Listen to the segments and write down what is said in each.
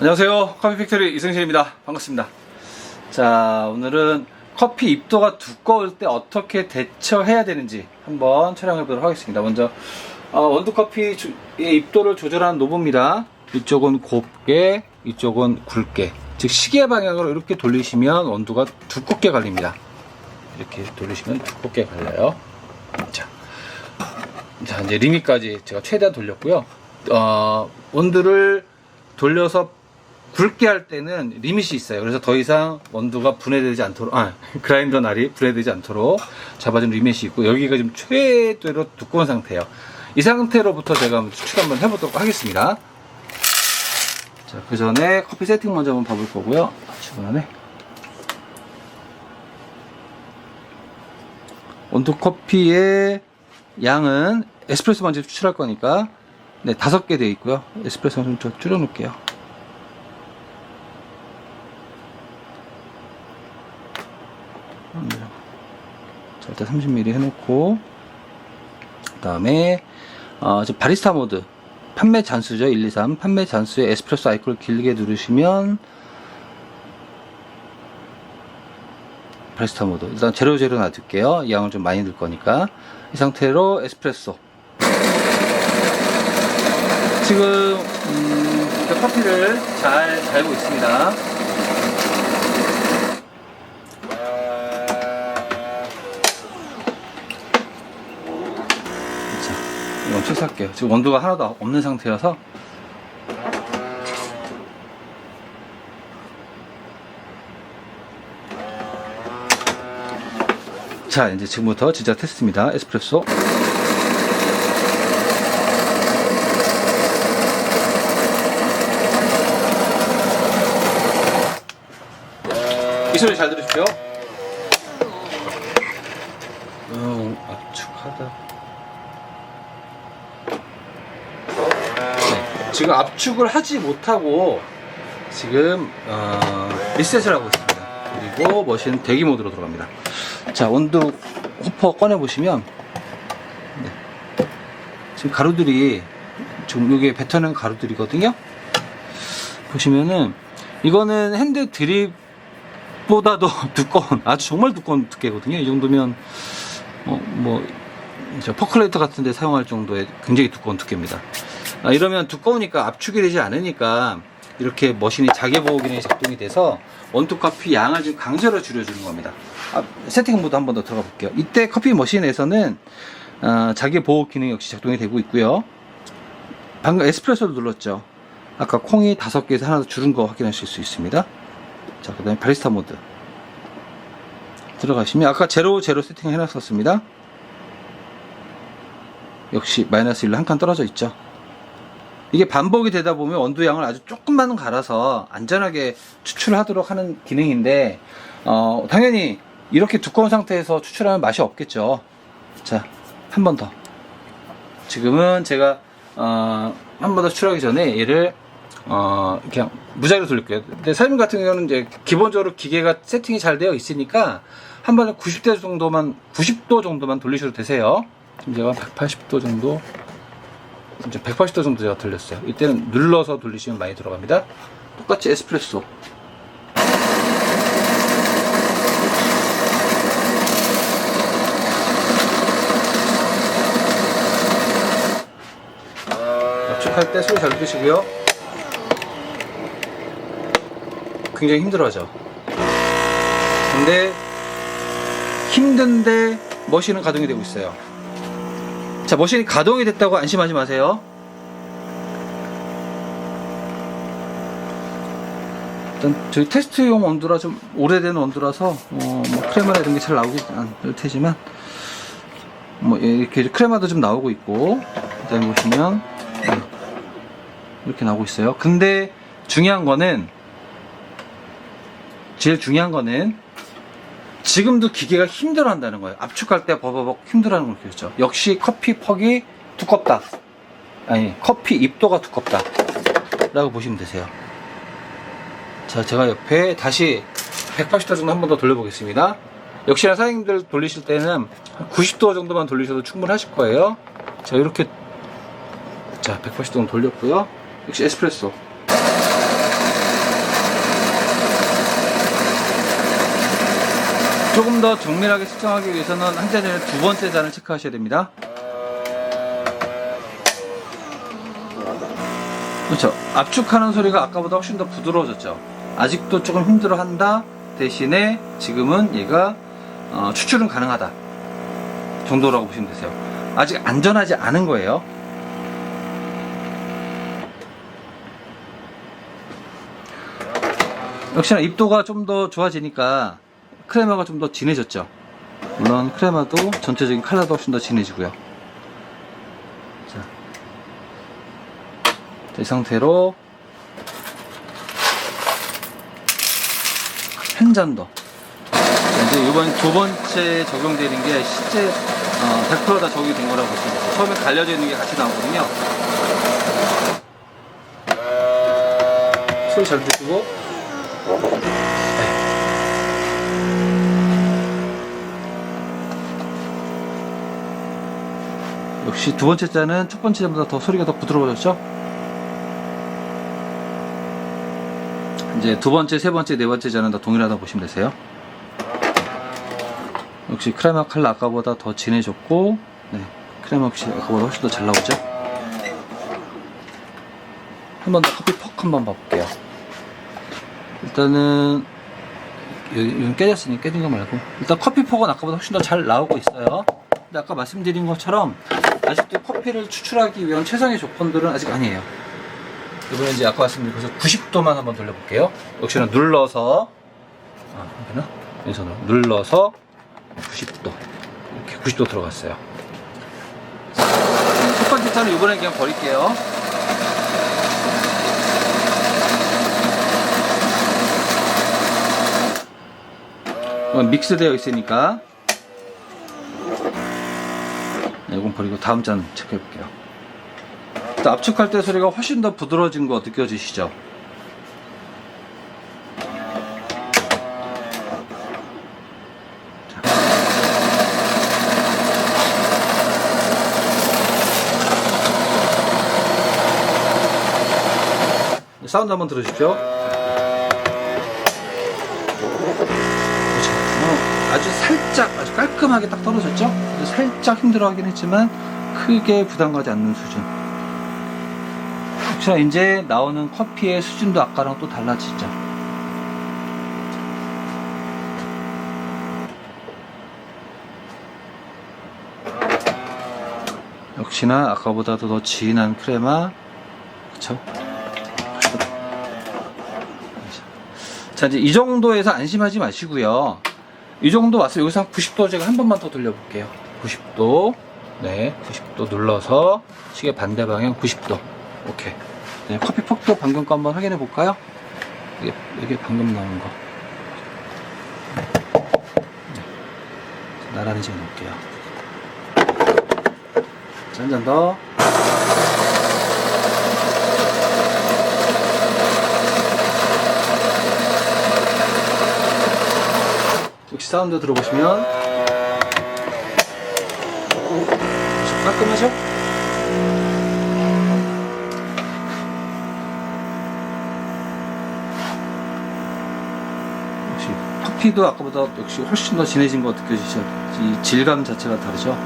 안녕하세요. 커피 팩토리 이승실입니다. 반갑습니다. 자, 오늘은 커피 입도가 두꺼울 때 어떻게 대처해야 되는지 한번 촬영해 보도록 하겠습니다. 먼저 어, 원두 커피의 입도를 조절하는 노브입니다. 이쪽은 곱게, 이쪽은 굵게. 즉 시계 방향으로 이렇게 돌리시면 원두가 두껍게 갈립니다. 이렇게 돌리시면 두껍게 갈려요. 자, 자 이제 리미까지 제가 최대한 돌렸고요. 어, 원두를 돌려서 굵게 할 때는 리밋이 있어요. 그래서 더 이상 원두가 분해되지 않도록, 아, 그라인더 날이 분해되지 않도록 잡아준 리밋이 있고, 여기가 지금 최대로 두꺼운 상태예요. 이 상태로부터 제가 한번 추출 한번 해보도록 하겠습니다. 자, 그 전에 커피 세팅 먼저 한번 봐볼 거고요. 아, 주문하네. 원두 커피의 양은 에스프레소 먼저 추출할 거니까, 네, 다섯 개 되어 있고요. 에스프레소 좀 더 줄여놓을게요. 일단 30ml 해놓고, 그 다음에, 어, 저 바리스타 모드. 판매 잔수죠. 1, 2, 3. 판매 잔수에 에스프레소 아이콘을 길게 누르시면, 바리스타 모드. 일단 제로 제로 놔둘게요. 양을 좀 많이 넣을 거니까. 이 상태로 에스프레소. 지금, 음, 그 커피를 잘 달고 있습니다. 자, 출사할게요. 지금 원두가 하나도 없는 상태여서. 자, 이제 지금부터 진짜 테스트입니다. 에스프레소. 이 소리 잘 들으십시오. 음, 압축하다. 네, 지금 압축을 하지 못하고 지금 어, 리셋을 하고 있습니다. 그리고 머신 대기 모드로 들어갑니다. 자 온도 호퍼 꺼내 보시면 네. 지금 가루들이 지금 여기에 뱉어낸 가루들이거든요. 보시면은 이거는 핸드 드립 보다도 두꺼운 아주 정말 두꺼운 두께거든요. 이 정도면 어, 뭐저 퍼클레이터 같은 데 사용할 정도의 굉장히 두꺼운 두께입니다. 아, 이러면 두꺼우니까 압축이 되지 않으니까 이렇게 머신이 자개 보호 기능이 작동이 돼서 원두 커피 양을 좀 강제로 줄여주는 겁니다. 아, 세팅 모드 한 번 더 들어가 볼게요. 이때 커피 머신에서는 어, 자개 보호 기능 역시 작동이 되고 있고요. 방금 에스프레소를 눌렀죠. 아까 콩이 다섯 개에서 하나 더 줄은 거 확인하실 수 있습니다. 자, 그 다음에 바리스타 모드. 들어가시면 아까 제로 제로 세팅 해놨었습니다. 역시 마이너스 1로 한 칸 떨어져 있죠. 이게 반복이 되다 보면 원두 양을 아주 조금만 갈아서 안전하게 추출하도록 하는 기능인데 어, 당연히 이렇게 두꺼운 상태에서 추출하면 맛이 없겠죠. 자, 한 번 더. 지금은 제가 어, 한 번 더 추출하기 전에 얘를 어, 그냥 무작위로 돌릴게요. 근데 사장님 같은 경우는 이제 기본적으로 기계가 세팅이 잘 되어 있으니까 한 번에 90도 정도만 90도 정도만 돌리셔도 되세요. 지금 제가 180도 정도 이제 180도 정도 제가 돌렸어요. 이때는 눌러서 돌리시면 많이 들어갑니다. 똑같이 에스프레소. 압축할 때 소리 잘 들으시고요. 굉장히 힘들어하죠. 근데 힘든데 머신은 가동이 되고 있어요. 자, 머신이 가동이 됐다고 안심하지 마세요. 일단 저희 테스트용 원두라 좀 오래된 원두라서 어, 뭐 크레마나 이런 게 잘 나오지 않을 테지만 뭐 이렇게 크레마도 좀 나오고 있고 그다음에 보시면 네, 이렇게 나오고 있어요. 근데 중요한 거는 제일 중요한 거는 지금도 기계가 힘들어 한다는 거예요. 압축할 때 버버벅 힘들어 하는 걸 기억죠. 역시 커피 퍽이 두껍다. 아니, 커피 입도가 두껍다. 라고 보시면 되세요. 자, 제가 옆에 다시 180도 정도 한 번 더 돌려보겠습니다. 역시나 사장님들 돌리실 때는 90도 정도만 돌리셔도 충분하실 거예요. 자, 이렇게. 자, 180도 정도 돌렸고요. 역시 에스프레소. 조금 더 정밀하게 측정하기 위해서는 한잔 전에 두 번째 잔을 체크하셔야 됩니다. 그렇죠. 압축하는 소리가 아까보다 훨씬 더 부드러워졌죠. 아직도 조금 힘들어한다. 대신에 지금은 얘가 어, 추출은 가능하다 정도라고 보시면 되세요. 아직 안전하지 않은 거예요. 역시나 입도가 좀 더 좋아지니까 크레마가 좀 더 진해졌죠. 물론 크레마도 전체적인 컬러도 훨씬 더 진해지고요. 자, 자, 이 상태로 한 잔 더. 자, 이제 이번 두 번째 적용되는 게 실제 어, 100%다 적용이 된 거라고 보시면 돼요. 처음에 갈려져 있는 게 같이 나오거든요. 소리 잘 드시고. 역시 두 번째 잔은 첫 번째 잔보다 더 소리가 더 부드러워졌죠? 이제 두 번째, 세 번째, 네 번째 잔은 다 동일하다고 보시면 되세요. 역시 크레마 칼라 아까보다 더 진해졌고, 네, 크레마 역시 아까보다 훨씬 더 잘 나오죠? 한 번 더 커피 퍽 한번 봐볼게요. 일단은, 여기, 깨졌으니 깨진 거 말고. 일단 커피 폭은 아까보다 훨씬 더 잘 나오고 있어요. 근데 아까 말씀드린 것처럼, 아직도 커피를 추출하기 위한 최상의 조건들은 아직 아니에요. 이번에 이제 아까 말씀드린 것처럼 90도만 한번 돌려볼게요. 역시나 눌러서, 아, 되나? 왼손으로 눌러서 90도. 이렇게 90도 들어갔어요. 첫 번째 차는 이번에 그냥 버릴게요. 이건 믹스되어 있으니까 네, 이건 버리고 다음 잔 체크해 볼게요. 일단 압축할 때 소리가 훨씬 더 부드러워진 거 느껴지시죠? 자. 사운드 한번 들으십시오. 아주 살짝 아주 깔끔하게 딱 떨어졌죠? 살짝 힘들어 하긴 했지만 크게 부담 가지 않는 수준. 혹시나 이제 나오는 커피의 수준도 아까랑 또 달라지죠. 역시나 아까보다도 더 진한 크레마, 그쵸? 자, 이제 이 정도에서 안심하지 마시고요. 이 정도 왔어요. 여기서 한 90도 제가 한 번만 더 돌려볼게요. 90도. 네, 90도 눌러서 시계 반대 방향 90도. 오케이. 네, 커피 폭도 방금 거 한번 확인해 볼까요? 이게, 이게 방금 나온 거. 네. 나란히 지어 놓을게요. 자, 한잔 더. 사운드 들어보시면 깔끔하죠? 역시 커피도 아까보다 역시 훨씬 더 진해진 거 느껴지죠? 이 질감 자체가 다르죠?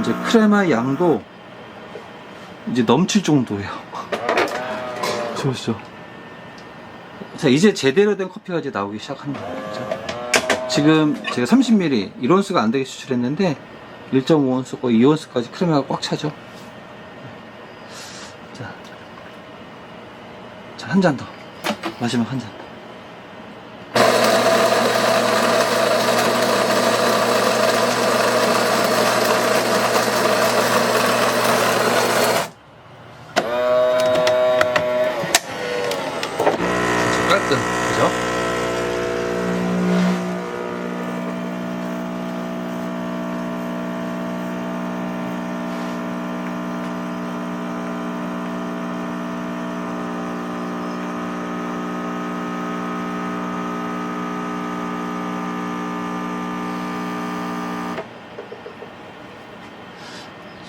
이제 크레마 양도 이제 넘칠 정도예요. 그렇죠. 자, 이제 제대로 된 커피가 이제 나오기 시작하는 거죠. 지금 제가 30ml, 1온스가 안 되게 추출했는데, 1.5온스, 거의 2온스까지 크레마가 꽉 차죠. 자, 자, 한 잔 더. 마지막 한 잔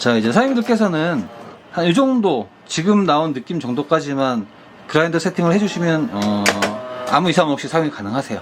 자, 이제 사장님들께서는 한 이 정도, 지금 나온 느낌 정도까지만 그라인더 세팅을 해주시면 어, 아무 이상 없이 사용이 가능하세요.